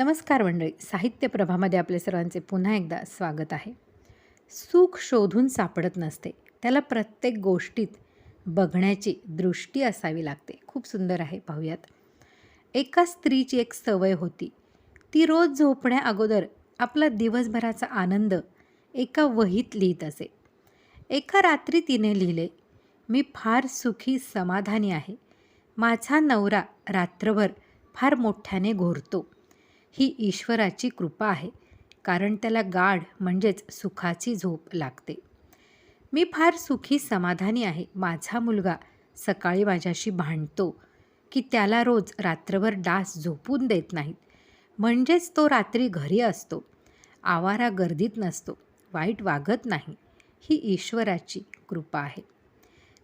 नमस्कार मंडळी साहित्य प्रभामध्ये आपले सर्वांचे पुन्हा एकदा स्वागत आहे. सुख शोधून सापडत नसते त्याला प्रत्येक गोष्टीत बघण्याची दृष्टी असावी लागते. खूप सुंदर आहे पाहूयात. एका स्त्रीची एक सवय होती. ती रोज झोपण्या अगोदर आपला दिवसभराचा आनंद एका वहीत लिहित असे. एका रात्री तिने लिहिले मी फार सुखी समाधानी आहे. माझा नवरा रात्रभर फार मोठ्याने घोरतो. ही ईश्वराची कृपा आहे कारण त्याला गाढ म्हणजेच सुखाची झोप लागते. मी फार सुखी समाधानी आहे. माझा मुलगा सकाळी माझ्याशी भांडतो की त्याला रोज रात्रभर डास झोपून देत नाहीत. म्हणजेच तो रात्री घरी असतो. आवारा गर्दीत नसतो. वाईट वागत नाही. ही ईश्वराची कृपा आहे.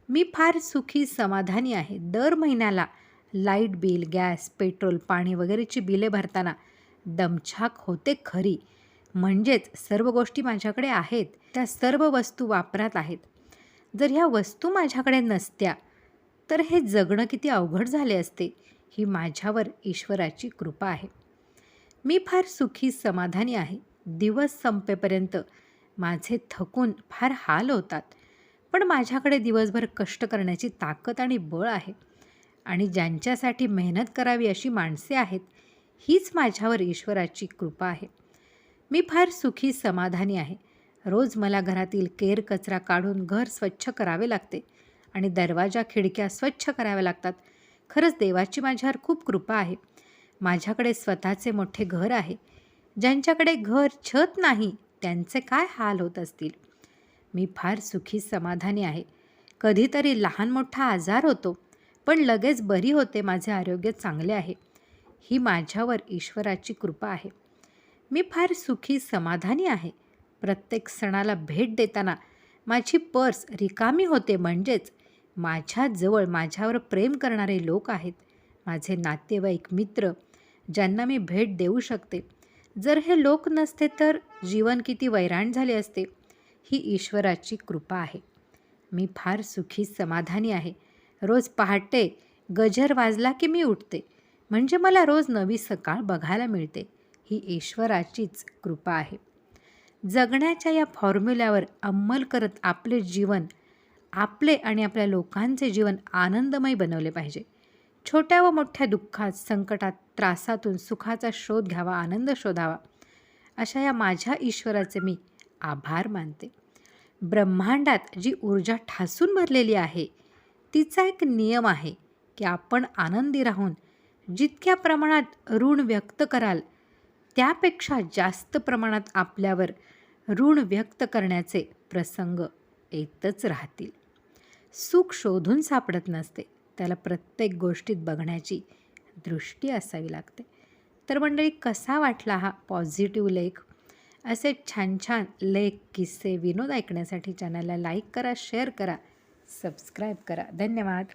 मी फार सुखी समाधानी आहे. दर महिन्याला लाइट बिल गॅस पेट्रोल पाणी वगैरेची बिले भरताना दमछाक होते खरी. म्हणजेच सर्व गोष्टी माझ्याकडे आहेत त्या सर्व वस्तू वापरात आहेत. जर ह्या वस्तू माझ्याकडे नसत्या तर हे जगणं किती अवघड झाले असते ही माझ्यावर ईश्वराची कृपा आहे. मी फार सुखी समाधानी आहे. दिवस संपेपर्यंत माझे थकून फार हाल होतात. पण माझ्याकडे दिवसभर कष्ट करण्याची ताकद आणि बळ आहे. आणि ज्यांच्यासाठी मेहनत करावी अशी माणसे आहेत हीच माझ्यावर ईश्वराची कृपा आहे. मी फार सुखी समाधानी आहे. रोज मला घरातील केर कचरा काढून घर स्वच्छ करावे लागते आणि दरवाजा खिडक्या स्वच्छ कराव्या लागतात. खरंच देवाची माझ्यावर खूप कृपा आहे. माझ्याकडे स्वतःचे मोठे घर आहे. ज्यांच्याकडे घर छत नाही त्यांचे काय हाल होत असतील? मी फार सुखी समाधानी आहे. कधीतरी लहान मोठा आजार होतो पण लगेच बरी होते माझे आरोग्य चांगले आहे. ही माझ्यावर ईश्वराची कृपा आहे. मी फार सुखी समाधानी आहे. प्रत्येक सणाला भेट देताना माझी पर्स रिकामी होते म्हणजेच माझ्याजवळ माझ्यावर प्रेम करणारे लोक आहेत. माझे नातेवाईक मित्र ज्यांना मी भेट देऊ शकते. जर हे लोक नसते तर जीवन किती वैराण झाले असते ही ईश्वराची कृपा आहे. मी फार सुखी समाधानी आहे. रोज पहाटे गजर वाजला की मी उठते. म्हणजे मला रोज नवी सकाळ बघायला मिळते. ही ईश्वराचीच कृपा आहे. जगण्याच्या या फॉर्म्युल्यावर अंमल करत आपले जीवन आपले आणि आपल्या लोकांचे जीवन आनंदमय बनवले पाहिजे. छोट्या व मोठ्या दुःखात संकटात त्रासातून सुखाचा शोध घ्यावा आनंद शोधावा. अशा या माझ्या ईश्वराचे मी आभार मानते. ब्रह्मांडात जी ऊर्जा ठासून भरलेली आहे तिचा एक नियम आहे की आपण आनंदी राहून जितक्या प्रमाणात ऋण व्यक्त कराल त्यापेक्षा जास्त प्रमाणात आपल्यावर ऋण व्यक्त करण्याचे प्रसंग येतच राहतील. सुख शोधून सापडत नसते. त्याला प्रत्येक गोष्टीत बघण्याची दृष्टी असावी लागते. तर मंडळी कसा वाटला हा पॉझिटिव्ह लेख? असे छान छान लेख किस्से विनोद ऐकण्यासाठी चॅनलला लाईक करा शेअर करा सबस्क्राईब करा. धन्यवाद.